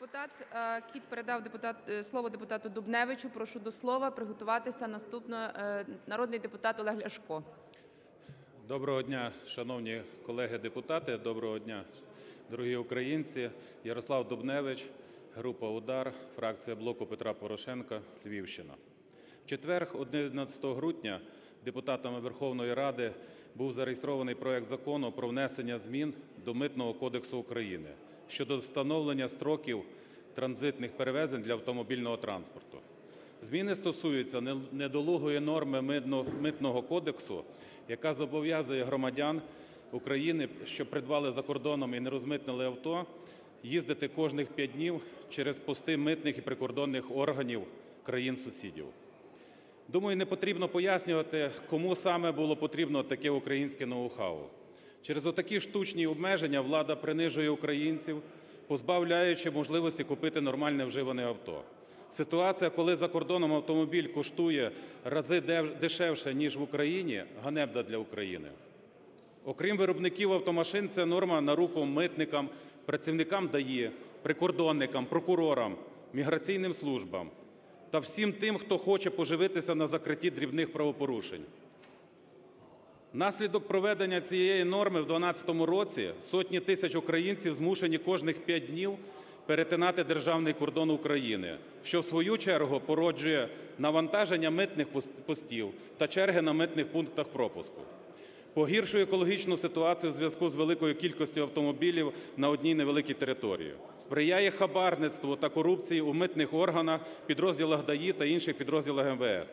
Депутат е, Кіт передав депутат е, слово депутату Дубневичу. Прошу до слова приготуватися. Наступно е, народний депутат Олег Ляшко. Доброго дня, шановні колеги депутати. Доброго дня, дорогі українці. Ярослав Дубневич, група Удар, фракція блоку Петра Порошенка, Львівщина. В четвер, 11 грудня, депутатами Верховної Ради був зареєстрований проект закону про внесення змін до Митного кодексу України щодо встановлення строків транзитних перевезень для автомобільного транспорту. Зміни стосуються недолугої норми Митного кодексу, яка зобов'язує громадян України, що придбали за кордоном і не розмитнили авто, їздити кожних 5 днів через пости митних і прикордонних органів країн-сусідів. Думаю, не потрібно пояснювати, кому саме було потрібно таке українське ноу-хау. Через отакі штучні обмеження влада принижує українців, позбавляючи можливості купити нормальне вживане авто. Ситуація, коли за кордоном автомобіль коштує рази дешевше, ніж в Україні, ганебна для України. Окрім виробників автомашин, це норма на руку митникам, працівникам ДАІ, прикордонникам, прокурорам, міграційним службам та всім тим, хто хоче поживитися на закритті дрібних правопорушень. Наслідок проведення цієї норми в 2012 році сотні тисяч українців змушені кожних 5 днів перетинати державний кордон України, що в свою чергу породжує навантаження митних постів та черги на митних пунктах пропуску. Погіршує екологічну ситуацію у зв'язку з великою кількістю автомобілів на одній невеликій території. Сприяє хабарництву та корупції у митних органах, підрозділах ДАІ та інших підрозділах МВС.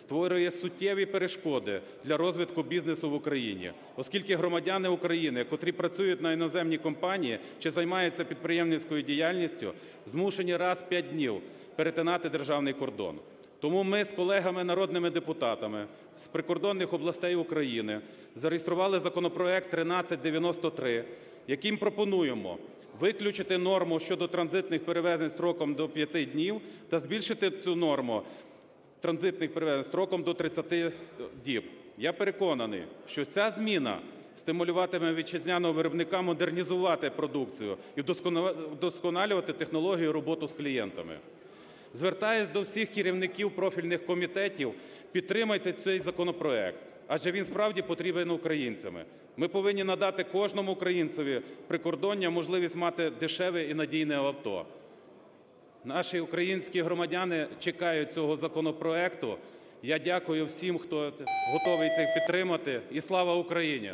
Створює суттєві перешкоди для розвитку бізнесу в Україні, оскільки громадяни України, котрі працюють на іноземні компанії чи займаються підприємницькою діяльністю, змушені раз 5 днів перетинати державний кордон. Тому ми з колегами народними депутатами з прикордонних областей України зареєстрували законопроект 1393, яким пропонуємо виключити норму щодо транзитних перевезень строком до 5 днів та збільшити цю норму транзитних перевезень строком до 30 діб. Я переконаний, що ця зміна стимулюватиме вітчизняного виробника модернізувати продукцію і вдосконалювати технологію роботи з клієнтами. Звертаюсь до всіх керівників профільних комітетів, підтримайте цей законопроект, адже він справді потрібен українцями. Ми повинні надати кожному українцеві прикордоння можливість мати дешеве і надійне авто. Наші українські громадяни чекають цього законопроекту. Я дякую всім, хто готовий це підтримати. І слава Україні!